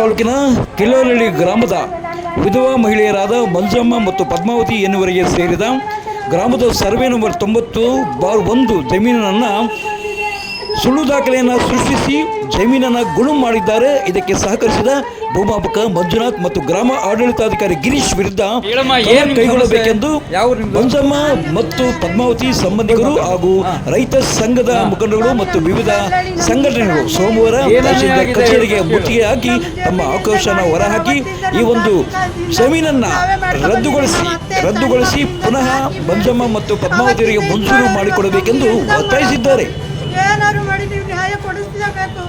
ತಾಲೂಕಿನ ಕಿಲ್ಲೋರಳ್ಳಿ ಗ್ರಾಮದ ವಿಧವಾ ಮಹಿಳೆಯರಾದ ಮಂಜಮ್ಮ ಮತ್ತು ಪದ್ಮಾವತಿ ಎನ್ನುವರಿಗೆ ಸೇರಿದ ಗ್ರಾಮದ ಸರ್ವೆ ನಂಬರ್ ತೊಂಬತ್ತು ಬಾರ್ ಒಂದು ಜಮೀನನ್ನು ಸುಳ್ಳು ದಾಖಲೆಯನ್ನು ಸೃಷ್ಟಿಸಿ ಜಮೀನನ್ನು ಗುಣ ಮಾಡಿದ್ದಾರೆ. ಇದಕ್ಕೆ ಸಹಕರಿಸಿದ ಭೂಮಾಪಕ ಮಂಜುನಾಥ್ ಮತ್ತು ಗ್ರಾಮ ಆಡಳಿತಾಧಿಕಾರಿ ಗಿರೀಶ್ ವಿರುದ್ಧ ಕೈಗೊಳ್ಳಬೇಕೆಂದು? ಮಂಜಮ್ಮ ಮತ್ತು ಪದ್ಮಾವತಿ ಸಂಬಂಧಿಕರು ಹಾಗೂ ರೈತ ಸಂಘದ ಮುಖಂಡರು ಮತ್ತು ವಿವಿಧ ಸಂಘಟನೆಗಳು ಸೋಮವಾರ? ಕಚೇರಿಗೆ ಮುತ್ತಿಗೆ ಹಾಕಿ ತಮ್ಮ ಆಕ್ರೋಶನ ಹೊರಹಾಕಿ ಈ ಒಂದು ಜಮೀನನ್ನ ರದ್ದುಗೊಳಿಸಿ ರದ್ದುಗೊಳಿಸಿ ಪುನಃ ಮಂಜಮ್ಮ ಮತ್ತು ಪದ್ಮಾವತಿಯರಿಗೆ ಮಂಜೂರು ಮಾಡಿಕೊಡಬೇಕೆಂದು ಒತ್ತಾಯಿಸಿದ್ದಾರೆ. ಏನಾದ್ರು ಮಾಡಿ ನೀವು ನ್ಯಾಯ ಕೊಡಿಸ್ಲೇಬೇಕು.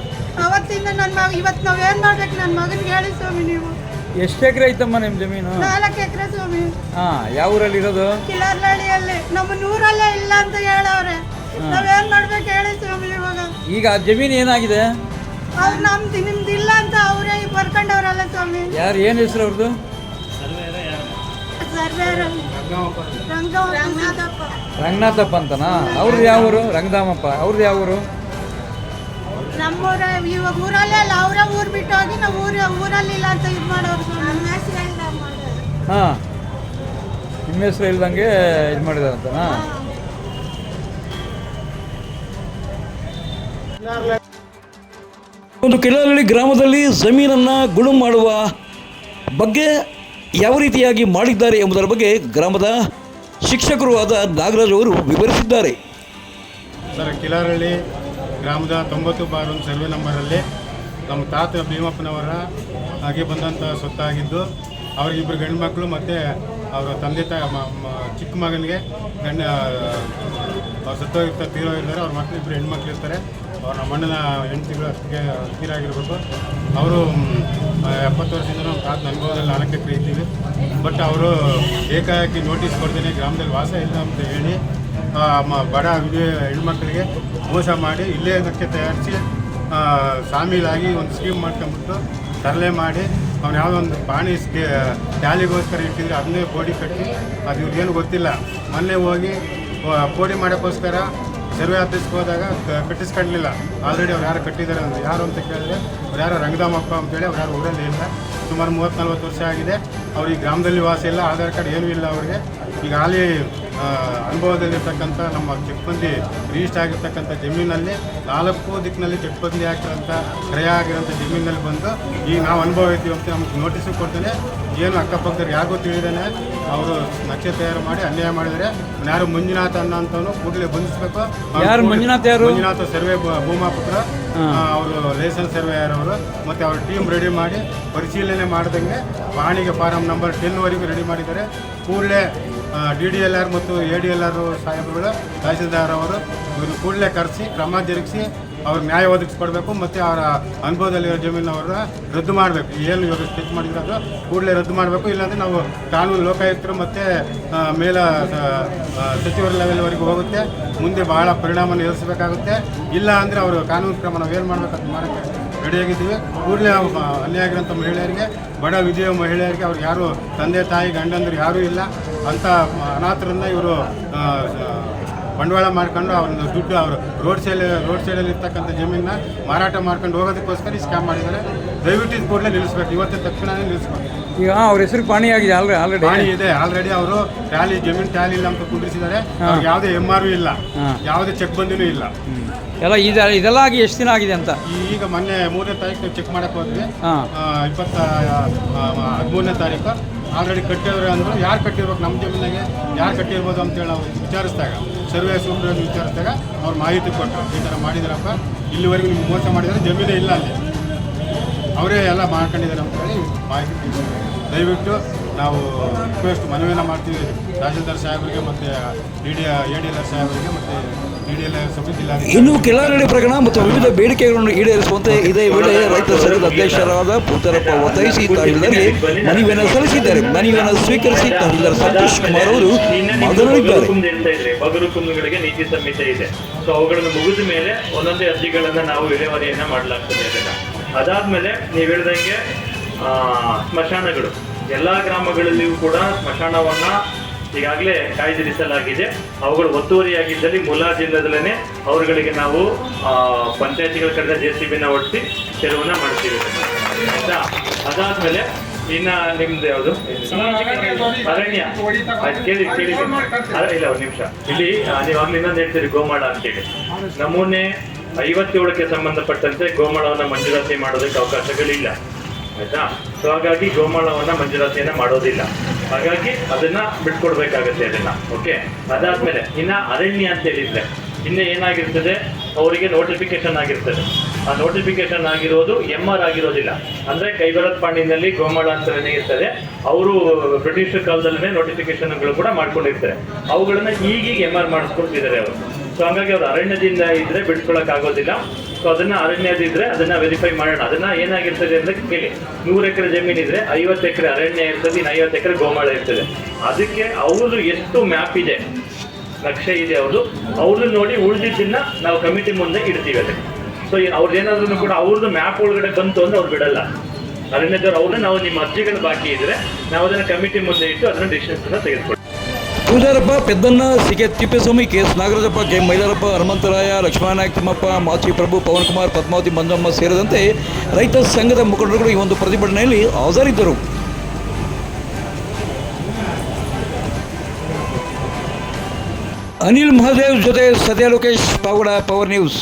ಅವತ್ತಿಂದ ನನ್ನ ಮಗ ಇವತ್ತು ನಾವು ಏನು ಮಾಡ್ಬೇಕು? ನನ್ನ ಮಗನಿಗೆ ಹೇಳಿ ಸ್ವಾಮಿ ನೀವು. ಎಷ್ಟು ಎಕರೆ ಐತಮ್ಮ ನಿಮ್ಮ ಜಮೀನು? ನಾಲ್ಕು ಎಕರೆ ಸ್ವಾಮಿ. ಹಾ ಯಾವ ಊರಲ್ಲಿ ಇರೋದು? ಕಿಲಾರ್ನಹಳ್ಳಿಯಲ್ಲಿ ನಮ್ಮ ನೂರಲ್ಲೇ ಇಲ್ಲ ಅಂತ ಹೇಳವ್ರೆ. ನಾವೇನ್ ಮಾಡ್ಬೇಕು ಹೇಳಿ ಸ್ವಾಮಿ ಇವಾಗ. ಈಗ ಆ ಜಮೀನು ಏನಾಗಿದೆ? ಅವ್ರು ನಮ್ದು ನಿಮ್ದು ಇಲ್ಲ ಅಂತ ಅವರೇ ಬರ್ಕೊಂಡವ್ರಲ್ಲ ಸ್ವಾಮಿ. ಯಾರು ಏನು ಹೆಸರು ಅವ್ರದ್ದು ರಂಗನಾಥಪ್ಪ ರಂಗನಾಥಪ್ಪ ಅಂತನಾ? ಅವ್ರದ್ದು ಯಾವ ಊರು ರಂಗಧಾಮಪ್ಪ. ಅವ್ರದ್ದು ಯಾವ ಊರು ನಮ್ಮೂರ ಇವಾಗ ಊರಲ್ಲೇ ಅಲ್ಲ ಅವರ ಊರು ಬಿಟ್ಟು ಹೋಗಿ ನಾವು ಊರ ಊರಲ್ಲಿ ಇಲ್ಲ ಅಂತ ಇದು ಮಾಡೋರು. ಸ್ವಾಮಿ ಹಾಂ. ನಿಮ್ಮ ಹೆಸರು ಇಲ್ದಂಗೆ ಇದು ಮಾಡಿದಾರೆ ಅಂತನಾ? ಒಂದು ಕಿಲಾರಳ್ಳಿ ಗ್ರಾಮದಲ್ಲಿ ಜಮೀನನ್ನು ಗುಳುಂ ಮಾಡುವ ಬಗ್ಗೆ ಯಾವ ರೀತಿಯಾಗಿ ಮಾಡಿದ್ದಾರೆ ಎಂಬುದರ ಬಗ್ಗೆ ಗ್ರಾಮದ ಶಿಕ್ಷಕರು ಆದ ನಾಗರಾಜ್ ಅವರು ವಿವರಿಸಿದ್ದಾರೆ. ಸರ್ ಕಿಲಾರಳ್ಳಿ ಗ್ರಾಮದ ತೊಂಬತ್ತು ಬಾರ್ ಒಂದು ಸರ್ವೆ ನಂಬರಲ್ಲಿ ನಮ್ಮ ತಾತ ಭೀಮಪ್ಪನವರ ಹಾಗೆ ಬಂದಂಥ ಸ್ವತ್ತಾಗಿದ್ದು ಅವರಿಗಿಬ್ಬರು ಗಂಡು ಮಕ್ಕಳು ಮತ್ತು ಅವರ ತಂದೆ ತ ಚಿಕ್ಕ ಮಗನಿಗೆ ಗಂಡ ಅವ್ರ ಸತ್ತೋಗಿರ್ತಾರೆ ತೀರೋಗಿರ್ತಾರೆ ಅವ್ರ ಮಕ್ಕಳು ಇಬ್ಬರು ಹೆಣ್ಮಕ್ಳು ಇರ್ತಾರೆ. ಅವ್ರ ನಮ್ಮ ಅಣ್ಣನ ಹೆಂಡತಿಗಳು ಅಷ್ಟಕ್ಕೆ ಅವರು ಎಪ್ಪತ್ತು ವರ್ಷದಿಂದ ತಾತನ ಅನುಭವದಲ್ಲಿ ನಾಲ್ಕು ಕರೀತೀವಿ ಬಟ್ ಅವರು ಏಕಾಏಕಿ ನೋಟಿಸ್ ಕೊಡ್ತೀನಿ ಗ್ರಾಮದಲ್ಲಿ ವಾಸ ಇಲ್ಲ ಅಂತ ಹೇಳಿ ಬಡ ವಿಧಿ ಹೆಣ್ಮಕ್ಳಿಗೆ ಮೋಸ ಮಾಡಿ ಇಲ್ಲೇ ಅದಕ್ಕೆ ತಯಾರಿಸಿ ಸಾಮೀಲಾಗಿ ಒಂದು ಸ್ಕೀಮ್ ಮಾಡ್ಕೊಂಬಿಟ್ಟು ತರಲೆ ಮಾಡಿ ಅವ್ನು ಯಾವುದೋ ಒಂದು ಪಾಣಿ ಸ್ಕೇ, ಟ್ಯಾಲಿಗೋಸ್ಕರ ಇಟ್ಟಿದ್ರೆ ಅದನ್ನೇ ಕೋಡಿ ಕಟ್ಟಿ, ಅದು ಇವ್ರಿಗೇನು ಗೊತ್ತಿಲ್ಲ. ಮೊನ್ನೆ ಹೋಗಿ ಪೋಡಿ ಮಾಡೋಕ್ಕೋಸ್ಕರ ಸರ್ವೆ ಆಫೀಸ್ಗೆ ಹೋದಾಗ ಕ- ಕಟ್ಟಿಸ್ಕೊಳ್ಳಲಿಲ್ಲ ಆಲ್ರೆಡಿ ಅವ್ರು ಯಾರು ಕಟ್ಟಿದ್ದಾರೆ ಅಂದರೆ ಯಾರು ಅಂತ ಕೇಳಿದ್ರೆ ಅವ್ರು ಯಾರು ರಂಗದಾಮಪ್ಪ ಅಂತೇಳಿ ಅವ್ರು ಯಾರು ಊರಲ್ಲಿ ಇಲ್ಲ. ಸುಮಾರು ಮೂವತ್ತು ನಲ್ವತ್ತು ವರ್ಷ ಆಗಿದೆ. ಅವ್ರಿಗೆ ಗ್ರಾಮದಲ್ಲಿ ವಾಸ ಇಲ್ಲ ಆಧಾರ್ ಕಾರ್ಡ್ ಏನೂ ಇಲ್ಲ ಅವ್ರಿಗೆ. ಈಗ ಆ, ಅನುಭವದಲ್ಲಿರ್ತಕ್ಕಂಥ ನಮ್ಮ ಚೆಕ್ಬಂದಿ ರಿಜಿಸ್ಟರ್ ಆಗಿರ್ತಕ್ಕಂಥ ಜಮೀನಲ್ಲಿ ನಾಲ್ಕು ದಿಕ್ಕಿನಲ್ಲಿ ಚೆಕ್ಬಂದಿ ಹಾಕಿರೋಂಥ ಕ್ರಯ ಆಗಿರೋಂಥ ಜಮೀನಲ್ಲಿ ಬಂದು ಈಗ ನಾವು ಅನುಭವ ಇದ್ದೀವಿ ಅಂತ ನಮ್ಗೆ ನೋಟಿಸು ಕೊಡ್ತೇನೆ. ಏನು ಅಕ್ಕಪಕ್ಕದವ್ರು ಯಾರಿಗೂ ತಿಳಿದೇನೆ ಅವರು ನಕ್ಷೆ ತಯಾರು ಮಾಡಿ ಅನ್ಯಾಯ ಮಾಡಿದರೆ ಯಾರು ಮಂಜುನಾಥ ಅನ್ನ ಅಂತವನು ಕೂಡಲೇ ಬಂಧಿಸಬೇಕು. ಯಾರು ಮಂಜುನಾಥ ಮಂಜುನಾಥ್ ಯಾರು? ಮಂಜುನಾಥ ಸರ್ವೆ ಭೂಮಾಪುತ್ರ. ಅವರು ಲೈಸೆನ್ಸ್ ಸರ್ವೇಯರ್ ಅವರು ಮತ್ತು ಅವ್ರ ಟೀಮ್ ರೆಡಿ ಮಾಡಿ ಪರಿಶೀಲನೆ ಮಾಡ್ದಂಗೆ ಪಾಣಿಗೆ ಫಾರಂ ನಂಬರ್ ಟೆನ್ವರೆಗೂ ರೆಡಿ ಮಾಡಿದ್ದಾರೆ. ಕೂಡಲೇ ಡಿ ಡಿ ಎಲ್ ಆರ್ ಮತ್ತು ಎ ಡಿ ಎಲ್ ಆರ್ ಸಾಹೇಬರುಗಳು ತಹಸೀಲ್ದಾರ್ ಅವರು ಇವರು ಕೂಡಲೇ ಕರೆಸಿ, ಕ್ರಮ ಜರುಗಿಸಿ ಅವ್ರಿಗೆ ನ್ಯಾಯ ಒದಗಿಸ್ಕೊಡ್ಬೇಕು ಮತ್ತು ಅವರ ಅನುಭವದಲ್ಲಿರೋ ಜಮೀನು ಅವ್ರನ್ನ ರದ್ದು ಮಾಡಬೇಕು. ಏನು ಇವರು ಸ್ಟಿಚ್ ಮಾಡಿರೋದು ಕೂಡಲೇ ರದ್ದು ಮಾಡಬೇಕು. ಇಲ್ಲಾಂದರೆ ನಾವು ಕಾನೂನು ಲೋಕಾಯುಕ್ತರು ಮತ್ತು ಮೇಲ ಸಚಿವರ ಲೆವೆಲ್ವರೆಗೂ ಹೋಗುತ್ತೆ. ಮುಂದೆ ಬಹಳ ಪರಿಣಾಮ ಎದುರಿಸಬೇಕಾಗುತ್ತೆ. ಇಲ್ಲ ಅಂದರೆ ಅವರು ಕಾನೂನು ಕ್ರಮ ನಾವು ಏನು ಮಾಡಬೇಕು ಅದು ಮಾಡೋಕ್ಕೆ ರೆಡಿಯಾಗಿದ್ದೀವಿ. ಕೂಡಲೇ ಅಲ್ಲಿ ಆಗಿರೋಂಥ ಮಹಿಳೆಯರಿಗೆ ಬಡ ವಿಜಯ ಮಹಿಳೆಯರಿಗೆ ಅವ್ರಿಗೆ ಯಾರು ತಂದೆ ತಾಯಿ ಗಂಡಂದ್ರು ಯಾರೂ ಇಲ್ಲ. ಅಂಥ ಅನಾಥರನ್ನ ಇವರು ಬಂಡವಾಳ ಮಾಡ್ಕೊಂಡು ಅವ್ರನ್ನ ದುಡ್ಡು ಅವರು ರೋಡ್ ಸೈಡ್ ರೋಡ್ ಸೈಡಲ್ಲಿ ಇರ್ತಕ್ಕಂಥ ಜಮೀನನ್ನ ಮಾರಾಟ ಮಾಡ್ಕೊಂಡು ಹೋಗೋದಕ್ಕೋಸ್ಕರ ಈ ಸ್ಕ್ಯಾಮ್ ಮಾಡಿದ್ದಾರೆ. ದಯವಿಟ್ಟು ಇದು ಕೂಡಲೇ ನಿಲ್ಲಿಸ್ಬೇಕು. ಇವತ್ತು ತಕ್ಷಣವೇ ನಿಲ್ಲಿಸ್ಬೇಕು. ಈಗ ಅವ್ರ ಹೆಸರು ಪಾಣಿ ಆಗಿದೆ ಆಲ್ರೆ ಆಲ್ರೆಡಿ. ಪಾಣಿ ಇದೆ. ಆಲ್ರೆಡಿ ಅವರು ಟ್ಯಾಲಿ ಜಮೀನು ಟ್ಯಾಲಿ ಇಲ್ಲ ಅಂತ ಕುಂದಿರಿಸಿದ್ದಾರೆ ಅವ್ರಿಗೆ ಯಾವುದೇ ಎಂ ಆರ್ ಇಲ್ಲ. ಯಾವುದೇ ಚೆಕ್ ಬಂದಿನೂ ಇಲ್ಲ. ಎಲ್ಲ ಇದೆಲ್ಲ ಇದೆಲ್ಲ ಆಗಿ ಎಷ್ಟು ದಿನ ಆಗಿದೆ ಅಂತ? ಈಗ ಮೊನ್ನೆ ಮೂರನೇ ತಾರೀಕು ಚೆಕ್ ಮಾಡಕ್ಕೆ ಹೋದ್ವಿ. ಹಾಂ. ಇಪ್ಪತ್ತ ಹದಿಮೂರನೇ ತಾರೀಕು. ಆಲ್ರೆಡಿ ಕಟ್ಟಿದ್ರೆ ಅಂದರು ಯಾರು ಕಟ್ಟಿರ್ಬೇಕು ನಮ್ಮ ಜಮೀನಿಗೆ ಯಾರು ಕಟ್ಟಿರ್ಬೋದು ಅಂತೇಳಿ ನಾವು ವಿಚಾರಿಸಿದಾಗ ಸರ್ವೆ ಸೂಪರ್ ವಿಚಾರಿಸಿದಾಗ ಅವ್ರು ಮಾಹಿತಿ ಕೊಟ್ಟರು ಈ ಥರ ಮಾಡಿದಾರಪ್ಪ ಇಲ್ಲಿವರೆಗೂ ನಿಮ್ಗೆ ಮೋಸ ಮಾಡಿದರೆ ಜಮೀನೇ ಇಲ್ಲ ಅಲ್ಲಿ. ಅವರೇ ಎಲ್ಲ ಮಾಡ್ಕೊಂಡಿದ್ದಾರೆ ಅಂತೇಳಿ ಮಾಹಿತಿ ದಯವಿಟ್ಟು ನಾವು ರಿಕ್ವೆಸ್ಟ್ ಮನವಿಯನ್ನು ಮಾಡ್ತೀವಿ ತಹಸೀಲ್ದಾರ್ ಸಾಹೇಬರಿಗೆ ಮತ್ತು D D A D L R ಸಾಹೇಬರಿಗೆ ಮತ್ತು ಡಿ ಡಿ ಎಲ್ ಜಿಲ್ಲಾಧಿಕಾರಿ ಇನ್ನು ಕಿಲಾರಳ್ಳಿ ಪ್ರಕರಣ ಮತ್ತು ವಿವಿಧ ಬೇಡಿಕೆಗಳನ್ನು ಈಡೇರಿಸುವಂತೆ ಇದೇ ವೇಳೆ ರೈತ ಸಂಘದ ಅಧ್ಯಕ್ಷರಾದ ಪುತ್ತರಪ್ಪ ಒತ್ತಾಯಿಸಿ ತಹಶೀಲ್ದಾರ್ಗೆ ಮನವಿಯನ್ನು ಸಲ್ಲಿಸಿದ್ದಾರೆ. ಮನವಿಯನ್ನು ಸ್ವೀಕರಿಸಿ ತಹಶೀಲ್ದಾರ್ ಸಂತೋಷ್ ಕುಮಾರ್ ಅವರು ಮಾತನಾಡಿದ್ದಾರೆ. ಬಗರು ಕುಂದುಗಳಿಗೆ ನೀತಿ ಸಂಹಿತೆ ಇದೆ. ಸೊ ಅವುಗಳನ್ನು ಮುಗಿದ ಮೇಲೆ ಒಂದೊಂದೇ ಅರ್ಜಿಗಳನ್ನ ನಾವು ವಿಲೇವಾರಿಯನ್ನ ಮಾಡಲಾಗ್ತದೆ ಅದಾದ್ಮೇಲೆ ನೀವು ಹೇಳ್ದಂಗೆ ಆ, ಸ್ಮಶಾನಗಳು. ಎಲ್ಲಾ ಗ್ರಾಮಗಳಲ್ಲಿಯೂ ಕೂಡ ಸ್ಮಶಾನವನ್ನ ಈಗಾಗಲೇ ಕಾಯ್ದಿರಿಸಲಾಗಿದೆ. ಅವುಗಳು ಒತ್ತುವರಿಯಾಗಿದ್ದಲ್ಲಿ ಮುಲಾ ಜಿಲ್ಲೆದಲ್ಲೇ ಅವರುಗಳಿಗೆ ನಾವು ಪಂಚಾಯತಿಗಳ ಕಡೆ ಜೆ ಸಿ ಬಿನ ಒಡಿಸಿ ತೆರವನ್ನ ಮಾಡ್ತೀವಿ. ಆಯ್ತಾ? ಅದಾದ್ಮೇಲೆ ಇನ್ನ ನಿಮ್ದು ಯಾವುದು? ಅರಣ್ಯ. ಕೇಳಿ ಕೇಳಿ ಇಲ್ಲ, ಒಂದು ನಿಮಿಷ. ಇಲ್ಲಿ ನೀವು ಆಗ್ಲಿ ಇನ್ನೊಂದು ಹೇಳ್ತೀರಿ, ಗೋಮಾಳ ಅಂತೇಳಿ ನಮೂನೆ ಐವತ್ತೇಳಕ್ಕೆ ಸಂಬಂಧಪಟ್ಟಂತೆ ಗೋಮಾಳವನ್ನ ಮಂಜೂರಾತಿ ಮಾಡೋದಕ್ಕೆ ಅವಕಾಶಗಳಿಲ್ಲ. ಆಯ್ತಾ? ಸೊ ಹಾಗಾಗಿ ಗೋಮಾಳವನ್ನ ಮಂಜೂರಾತಿಯನ್ನ ಮಾಡೋದಿಲ್ಲ. ಹಾಗಾಗಿ ಅದನ್ನ ಬಿಟ್ಕೊಡ್ಬೇಕಾಗತ್ತೆ ಅದನ್ನ ಓಕೆ ಅದಾದ್ಮೇಲೆ, ಇನ್ನ ಅರಣ್ಯ ಅಂತ ಹೇಳಿದ್ರೆ, ಇನ್ನೇ ಏನಾಗಿರ್ತದೆ? ಅವರಿಗೆ ನೋಟಿಫಿಕೇಶನ್ ಆಗಿರ್ತದೆ. ಆ ನೋಟಿಫಿಕೇಶನ್ ಆಗಿರೋದು ಎಂ ಆರ್ ಆಗಿರೋದಿಲ್ಲ. ಅಂದ್ರೆ ಕೈಬರತ್ ಪಾಂಡಿನಲ್ಲಿ ಗೋಮಾಳ ಅಂತ ಇರ್ತದೆ. ಅವರು ಬ್ರಿಟಿಷ್ ಕಾಲದಲ್ಲೇ ನೋಟಿಫಿಕೇಶನ್ಗಳು ಕೂಡ ಮಾಡ್ಕೊಂಡಿರ್ತಾರೆ. ಅವುಗಳನ್ನ ಈಗೀಗ ಎಂ ಆರ್ ಮಾಡಿಸ್ಕೊಳ್ತಿದ್ದಾರೆ ಅವರು. ಸೊ ಹಂಗಾಗಿ ಅವ್ರು ಅರಣ್ಯದಿಂದ ಇದ್ರೆ ಬಿಡ್ಕೊಳಕ್ ಆಗೋದಿಲ್ಲ ಸೊ ಅದನ್ನ ಅರಣ್ಯದಿದ್ರೆ ಅದನ್ನ ವೆರಿಫೈ ಮಾಡೋಣ. ಅದನ್ನ ಏನಾಗಿರ್ತದೆ ಅಂದ್ರೆ ಕೇಳಿ. ನೂರು ಎಕರೆ ಜಮೀನ್ ಇದ್ರೆ ಐವತ್ತು ಎಕರೆ ಅರಣ್ಯ ಇರ್ತದೆ, ಇನ್ನು ಐವತ್ತು ಎಕರೆ ಗೋಮಾಳ ಇರ್ತದೆ. ಅದಕ್ಕೆ ಅವ್ರದ್ದು ಎಷ್ಟು ಮ್ಯಾಪ್ ಇದೆ, ನಕ್ಷೆ ಇದೆ ಅವ್ರದ್ದು ಅವ್ರದ್ದು ನೋಡಿ ಉಳಿದಿದ್ದನ್ನ ನಾವು ಕಮಿಟಿ ಮುಂದೆ ಇಡ್ತೀವಿ ಅದಕ್ಕೆ. ಸೊ ಅವ್ರದ್ದು ಏನಾದ್ರೂ ಕೂಡ ಅವ್ರದ್ದು ಮ್ಯಾಪ್ ಒಳಗಡೆ ಬಂತು ಅಂದ್ರೆ ಅವ್ರು ಬಿಡಲ್ಲ. ಅರಣ್ಯದವ್ರು ಅವ್ರನ್ನ ನಾವು ನಿಮ್ಮ ಅರ್ಜಿಗಳು ಬಾಕಿ ಇದ್ರೆ ನಾವು ಅದನ್ನ ಕಮಿಟಿ ಮುಂದೆ ಇಟ್ಟು ಅದನ್ನ ಡಿಸಿಷನ್ಸ್ ತೆಗೆದುಕೊಳ್ತೀವಿ. ಪೂಜಾರಪ್ಪ ಪೆದ್ದನ್ನ ಸಿಗೆ Thippeswamy, K S Nagarajappa, K Mailarappa, Hanumantharaya, Lakshmananayak, Thimmappa Machi Prabhu Pavan Kumar, Padmavathi, Manjamma ಸೇರಿದಂತೆ ರೈತ ಸಂಘದ ಮುಖಂಡರುಗಳು ಈ ಒಂದು ಪ್ರತಿಭಟನೆಯಲ್ಲಿ ಹಾಜರಿದ್ದರು. ಅನಿಲ್ ಮಹಾದೇವ್ ಜೊತೆ ಸದ್ಯ ಲೋಕೇಶ್ ಪಾವುಡ ಪವರ್ ನ್ಯೂಸ್.